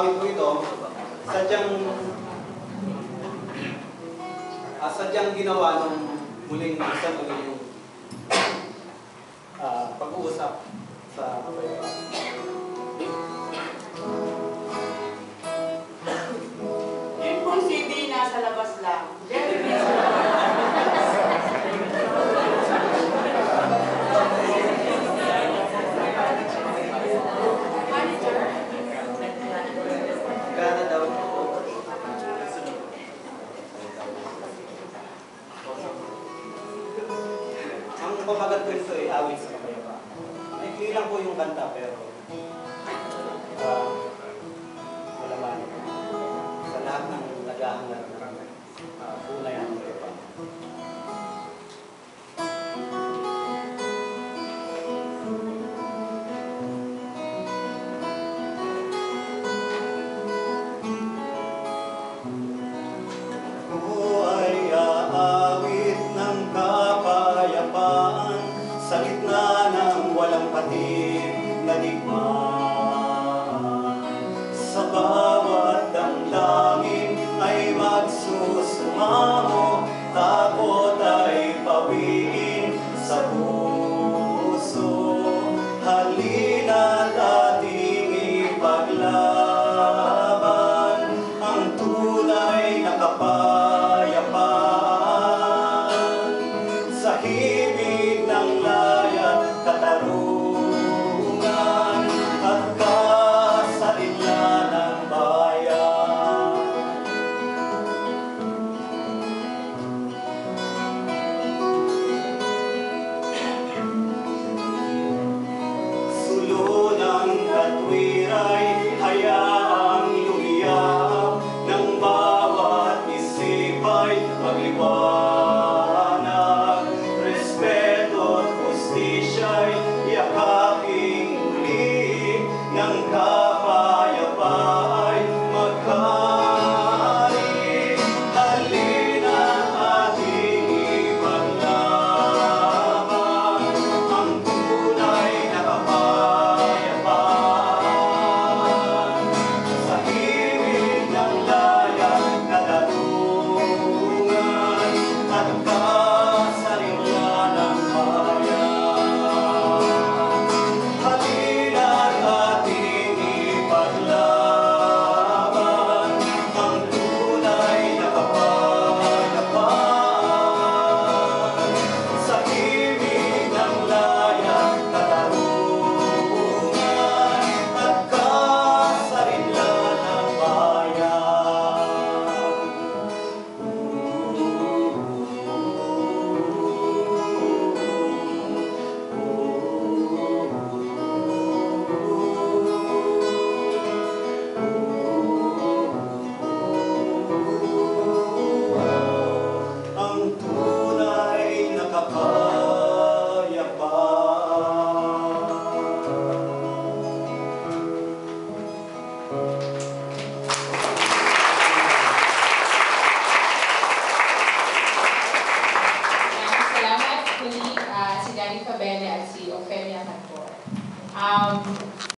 awit po ito, sadyang ah, sadyang ginawa nung muling isa muli yung ah, pag-uusap sa kapayapaan. Yun pong CD nasa labas lang. Very pamagat ko ito ay awit sa kapayapaan. May lang po yung kanta pero ah, wala man. Sa lahat ng naghahanap ng uh, tunay ang Selamat sekali uh, si Dari Fabian dan si Ofelia Tanpo. Um,